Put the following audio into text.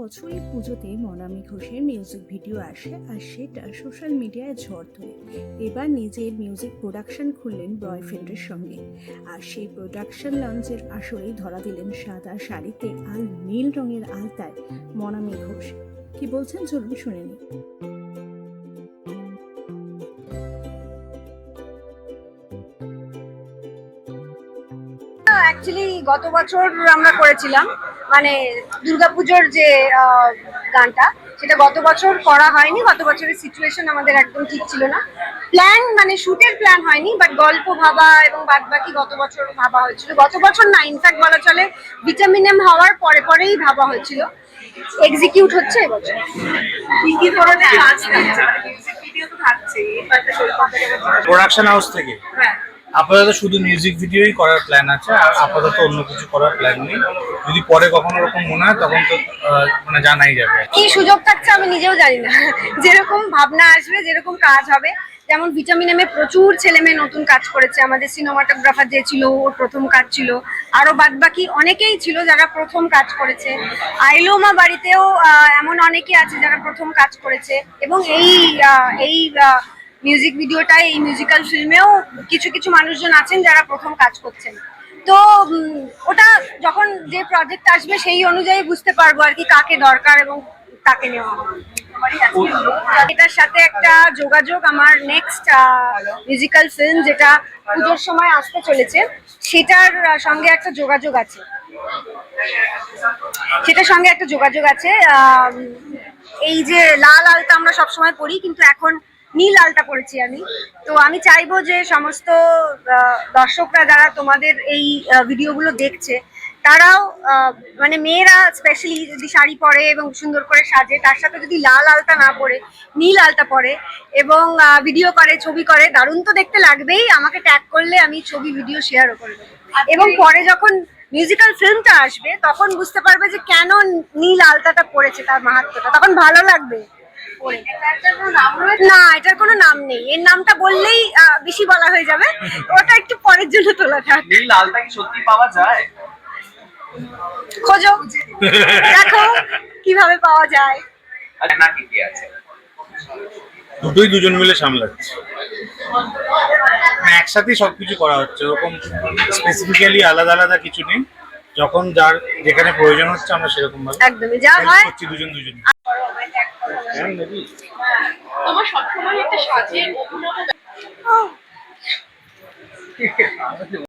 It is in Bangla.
বছর এই পুজোতে মনামি ঘোষের মিউজিক ভিডিও আসে আর সেটা সোশ্যাল মিডিয়ায় ঝড় তোলে। এবার নিজের মিউজিক প্রোডাকশন খুললেন বয়ফ্রেন্ডের সঙ্গে। আর সেই প্রোডাকশন লঞ্চের আসরেই ধরা দিলেন সাদা শাড়িতে আর নীল রঙের আলতায় মনামি ঘোষ। কি বলছেন চলুন শুনে নিই। অ্যাকচুয়ালি গত বছর আমরা করেছিলাম মানে দুর্গাপুজোর যে আহ, গানটা সেটা গত বছর করা হয়নি গত বছরের সিচুয়েশন আমাদের একদম ঠিক ছিল না। প্ল্যান মানে শুটের প্ল্যান হয়নি বাট গল্প ভাবা এবং বাদ বাকি গত বছর ভাবা হয়েছিল। গত বছর না ইনফ্যাক্ট বলা চলে ভিটামিন এম হওয়ার পরে পরেই ভাবা হয়েছিল। এক্সিকিউট হচ্ছে এবছর। কি কি ধরনের কাজ থাকছে? মানে প্রোডাকশন হাউস থেকে? হ্যাঁ। আপাতত শুধু মিউজিক ভিডিওই করার প্ল্যান আছে, আর আপাতত অন্য কিছু করার প্ল্যান নেই। যদি পরে কখনো ওরকম মনে হয়, তখন তো মানে জানাই যাবে। কি সুযোগ থাকছে আমি নিজেও জানি না। যেরকম ভাবনা আসবে, যেরকম কাজ হবে। যেমন ভিটামিন এমে প্রচুর ছেলে মেয়ে নতুন কাজ করেছে। আমাদের সিনেমাটোগ্রাফার যে ছিল, ওর প্রথম কাজ ছিল। আরও বাদ বাকি অনেকেই ছিল যারা প্রথম কাজ করেছে। আইলোমা বাড়িতেও এমন অনেকেই আছে যারা প্রথম কাজ করেছে। এবং এই এই মিউজিক ভিডিওটাই এই মিউজিক্যাল ফিল্মেও কিছু কিছু মানুষজন আছেন যারা প্রথম কাজ করছেন। তো ওটা যখন যে প্রজেক্ট আসবে সেই অনুযায়ী বুঝতে পারব আর কি কাকে দরকার এবং কাকে নেওয়া এটার সাথে একটা যোগাযোগ আমার নেক্সট মিউজিক্যাল ফিল্ম যেটা পুজোর সময় আসতে চলেছে সেটার সঙ্গে একটা যোগাযোগ আছে। সেটার সঙ্গে একটা যোগাযোগ আছে এই যে লাল আলতা আমরা সবসময় পড়ি কিন্তু এখন নীল আলতা পরেছি আমি। তো আমি চাইব যে সমস্ত দর্শকরা যারা তোমাদের এই ভিডিওগুলো দেখছে তারাও মানে মেয়েরা স্পেশালি যদি শাড়ি পরে এবং সুন্দর করে সাজে তার সাথে যদি লাল আলতা না পরে নীল আলতা পরে এবং ভিডিও করে ছবি করে দারুণ তো দেখতে লাগবেই। আমাকে ট্যাগ করলে আমি ছবি ভিডিও শেয়ারও করব এবং পরে যখন মিউজিক্যাল ফিল্মটা আসবে তখন বুঝতে পারবে যে কেন নীল আলতাটা পড়েছে তার মাহাত্মটা তখন ভালো লাগবে। না এটার কোনো নাম নেই। এর নামটা বললেই বেশি বলা হয়ে যাবে। ওটা একটু পরের জন্য তোলা থাক। নীল আলতা কি সত্যি পাওয়া যায়? খোঁজো। দেখো কীভাবে পাওয়া যায়। না কি কি আছে? দুটোই দুজন মিলে সামলাচ্ছে। মানে একসাথেই সবকিছু করা হচ্ছে। ওরকম স্পেসিফিক্যালি আলাদা আলাদা কিছু নেই। যখন যার যেখানে প্রয়োজন হচ্ছে আমরা সেরকম ভাবে একদমই যা হয় দুজন দুজন? তোমার সবসময় একটা সাজের অভিনব